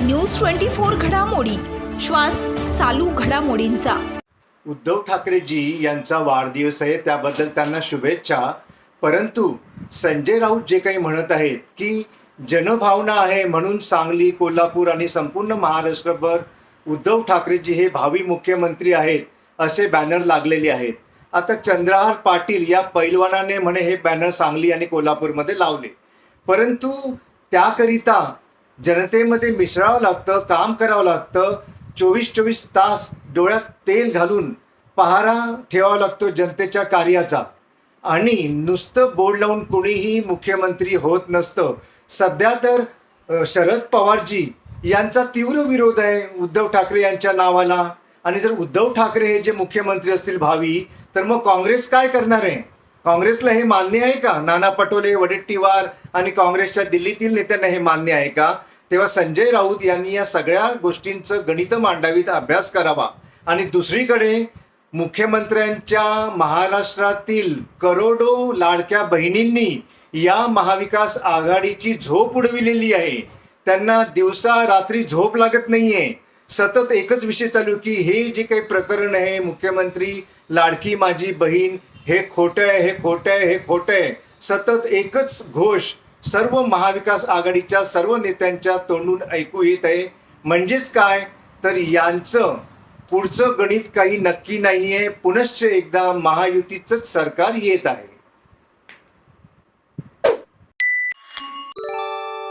News twenty four घडामोडी. श्वास चालू घडामोडींचा. उद्धव ठाकरेजी यांचा वाढदिवस आहे त्याबद्दल त्यांना शुभेच्छा. परंतु संजय राऊत जे काही म्हणत आहेत की जनभावना आहे म्हणून सांगली कोल्हापूर आणि संपूर्ण महाराष्ट्रभर उद्धव ठाकरेजी हे भावी मुख्यमंत्री आहेत असे बॅनर लागलेले आहेत. आता चंद्रहार पाटील या पैलवानाने म्हणे हे बॅनर सांगली आणि कोल्हापूरमध्ये लावले. परंतु त्याकरिता जनतेमध्ये मिसळावं लागतं काम करावं लागतं. चोवीस चोवीस तास डोळ्यात तेल घालून पहारा ठेवावा लागतो जनतेच्या कार्याचा. आणि नुसतं बोर्ड लावून कोणीही मुख्यमंत्री होत नसतं. सध्या तर शरद पवारजी यांचा तीव्र विरोध आहे उद्धव ठाकरे यांच्या नावाला. आणि जर उद्धव ठाकरे हे जे मुख्यमंत्री असतील भावी तर मग काँग्रेस काय करणार आहे? काँग्रेसला हे मान्य आहे का? नाना पटोले वडेट्टीवार आणि काँग्रेसच्या दिल्लीतील नेत्यांना हे मान्य आहे का? तेव्हा संजय राऊत यांनी या सगळ्या गोष्टींचं गणित मांडावीत अभ्यास करावा. आणि दुसरीकडे मुख्यमंत्र्यांच्या महाराष्ट्रातील करोडो लाडक्या बहिणींनी या महाविकास आघाडीची झोप उडविलेली आहे. त्यांना दिवसा रात्री झोप लागत नाहीये. सतत एकच विषय चालू की हे जे काही प्रकरण आहे मुख्यमंत्री लाडकी माझी बहीण हे खोटं आहे हे खोटं आहे हे खोटं आहे. सतत एकच घोष सर्व महाविकास आघाडीच्या सर्व नेत्यांच्या तोंडून ऐकू येत आहे. म्हणजेच काय? तर यांचं पुढचं गणित काही नक्की नाहीये. पुनश्च एकदा महायुतीचंच सरकार येत आहे.